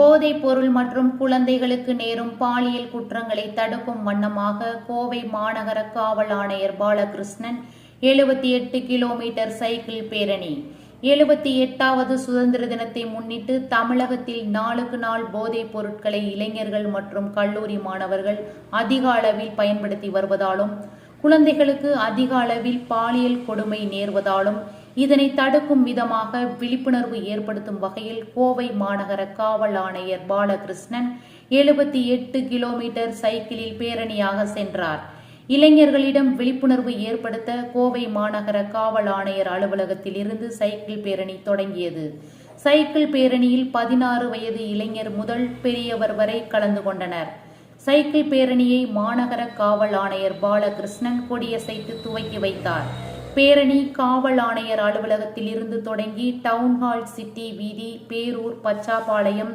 போதைப் பொருள் மற்றும் குழந்தைகளுக்கு நேரும் பாலியல் குற்றங்களை தடுக்கும் வண்ணமாக கோவை மாநகர காவல் ஆணையர் பாலகிருஷ்ணன் எழுபத்தி எட்டு கிலோமீட்டர் சைக்கிள் பேரணி எழுபத்தி எட்டாவது சுதந்திர தினத்தை முன்னிட்டு தமிழகத்தில் நாளுக்கு நாள் போதைப் பொருட்களை இளைஞர்கள் மற்றும் கல்லூரி மாணவர்கள் அதிக அளவில் பயன்படுத்தி வருவதாலும் குழந்தைகளுக்கு அதிக அளவில் பாலியல் கொடுமை நேர்வதாலும் இதனை தடுக்கும் விதமாக விழிப்புணர்வு ஏற்படுத்தும் வகையில் கோவை மாநகர காவல் ஆணையர் பாலகிருஷ்ணன் எழுபத்தி எட்டு கிலோமீட்டர் சைக்கிளில் பேரணியாக சென்றார். இளைஞர்களிடம் விழிப்புணர்வு ஏற்படுத்த கோவை மாநகர காவல் ஆணையர் அலுவலகத்தில் இருந்து சைக்கிள் பேரணி தொடங்கியது. சைக்கிள் பேரணியில் பதினாறு வயது இளைஞர் முதல் பெரியவர் வரை கலந்து கொண்டனர். சைக்கிள் பேரணியை மாநகர காவல் ஆணையர் பாலகிருஷ்ணன் கொடியசைத்து துவக்கி வைத்தார். பேரணி காவல் ஆணையர் அலுவலகத்தில் இருந்து தொடங்கி டவுன்ஹால் சிட்டி வீதி பேரூர் பச்சாபாளையம்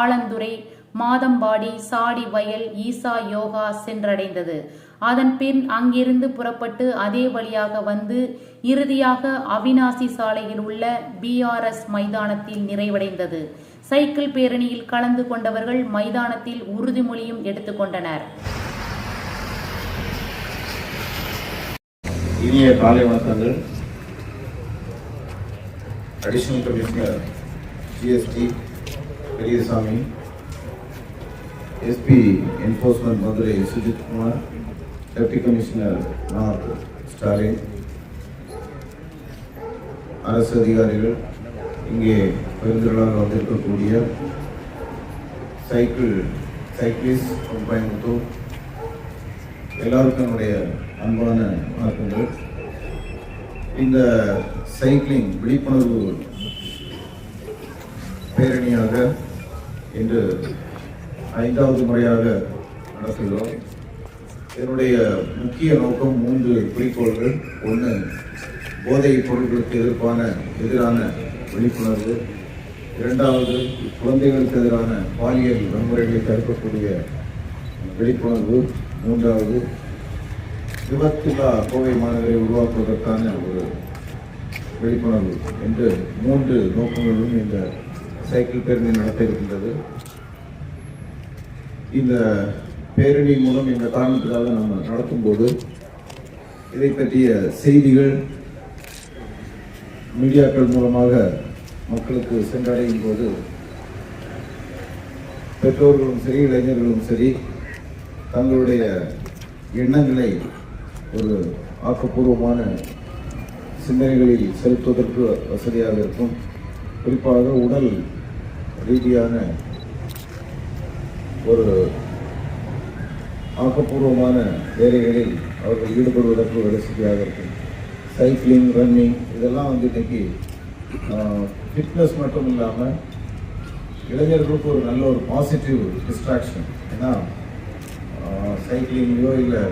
ஆலந்துறை மாதம்பாடி சாடி வயல் ஈசா யோகா சென்றடைந்தது. அதன் பின் அங்கிருந்து புறப்பட்டு அதே வழியாக வந்து இறுதியாக அவினாசி சாலையில் உள்ள பிஆர்எஸ் மைதானத்தில் நிறைவடைந்தது. சைக்கிள் பேரணியில் கலந்து கொண்டவர்கள் மைதானத்தில் உறுதிமொழியும் எடுத்துக்கொண்டனர் இனிய காலை வணக்கங்கள். Additional commissioner GST Periyasamy SP enforcement Madurai Sujith Kumar deputy commissioner north Stalin அரசு அதிகாரிகள் இங்கே பெருந்திரளாக வந்திருக்கக்கூடிய சைக்கிள் சைக்கிளிஸ்ட் கோயம்புத்தூர் எல்லாருக்கும் என்னுடைய அன்பான வணக்கங்கள். இந்த சைக்கிளிங் விழிப்புணர்வு பேரணியாக இன்று ஐந்தாவது முறையாக நடத்துகிறோம். என்னுடைய முக்கிய நோக்கம் மூன்று குறிக்கோள்கள். ஒன்று போதைப் பொருட்களுக்கு எதிர்ப்பான எதிரான விழிப்புணர்வு. இரண்டாவது குழந்தைகளுக்கு எதிரான பாலியல் வன்முறைகளை தடுக்கக்கூடிய விழிப்புணர்வு மூன்றாவது விபத்தில்லா கோவை மாநகரை உருவாக்குவதற்கான ஒரு விழிப்புணர்வு என்று மூன்று நோக்கங்களும் இந்த சைக்கிள் பேரணி நடத்த இருக்கின்றது. இந்த பேரணி மூலம் இந்த காரணத்துக்காக நம்ம நடத்தும்போது இதை பற்றிய செய்திகள் மீடியாக்கள் மூலமாக மக்களுக்கு சென்றடையும் போது பெற்றோர்களும் சரி இளைஞர்களும் சரி தங்களுடைய எண்ணங்களை ஒரு ஆக்கப்பூர்வமான சிந்தனைகளில் செலுத்துவதற்கு வசதியாக இருக்கும். குறிப்பாக உடல் ரீதியான ஒரு ஆக்கப்பூர்வமான வேலைகளில் அவர்கள் ஈடுபடுவதற்கு ஒரு வசதியாக இருக்கும். சைக்கிளிங் ரன்னிங் இதெல்லாம் வந்து இன்றைக்கி ஃபிட்னஸ் மட்டும் இல்லாமல் இளைஞர்களுக்கு ஒரு நல்ல ஒரு பாசிட்டிவ் டிஸ்ட்ராக்ஷன் ஏன்னா சைக்கிளிங்லையோ இல்லை